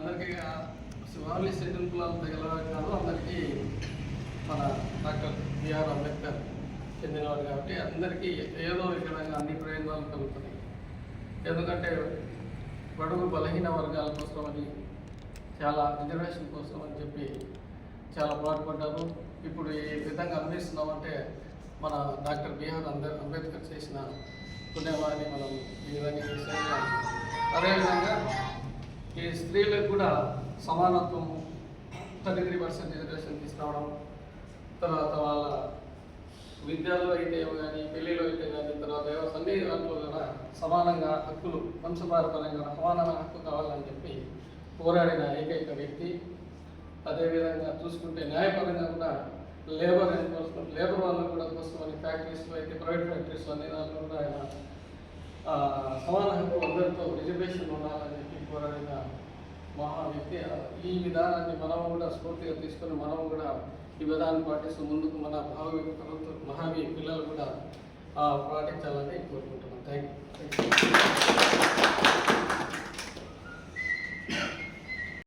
అందరికీ శివార్లీ షెడ్యూల్ కులాలు తగలవారు కాదు అందరికీ మన డాక్టర్ బిఆర్ అంబేద్కర్ చెందినవారు కాబట్టి అందరికీ ఏదో విధంగా అన్ని ప్రయోజనాలు కలుగుతున్నాయి ఎందుకంటే బడుగు బలహీన వర్గాల కోసమని చాలా రిజర్వేషన్ కోసం అని చెప్పి చాలా పాటుపడ్డారు. ఇప్పుడు ఈ విధంగా అందిస్తున్నామంటే మన డాక్టర్ బిఆర్ అంబేద్కర్ చేసిన పుణ్యవారిని మనం ఈ విధంగా ఈ స్త్రీలకు కూడా సమానత్వం థర్టీ త్రీ పర్సెంట్ రిజర్వేషన్ తీసుకురావడం తర్వాత వాళ్ళ విద్యలో అయితే కానీ పెళ్ళిలో అయితే కానీ తర్వాత వ్యవస్థ అన్ని దాంట్లో కూడా సమానంగా హక్కులు వంశపారపరంగా సమానమైన హక్కు కావాలని చెప్పి పోరాడిన ఏకైక వ్యక్తి. అదేవిధంగా చూసుకుంటే న్యాయపరంగా కూడా లేబర్ ఎన్ఫోర్స్మెంట్ లేబర్ వాళ్ళు కూడా కోసమని ఫ్యాక్టరీస్లో అయితే ప్రైవేట్ ఫ్యాక్టరీస్ అన్ని దాంట్లో కూడా ఆయన సమాన హక్కు అందరితో రిజర్వేషన్ ఉండాలని చెప్పి పోరాడిన మహా వ్యక్తి ఈ విధానాన్ని మనం కూడా స్ఫూర్తిగా తీసుకొని మనం కూడా ఈ విధానాన్ని పాటిస్తూ ముందుకు మన భావి ప్రభుత్వ మహావి పిల్లలు కూడా ఆ, పాటించాలని కోరుకుంటున్నాం. Thank you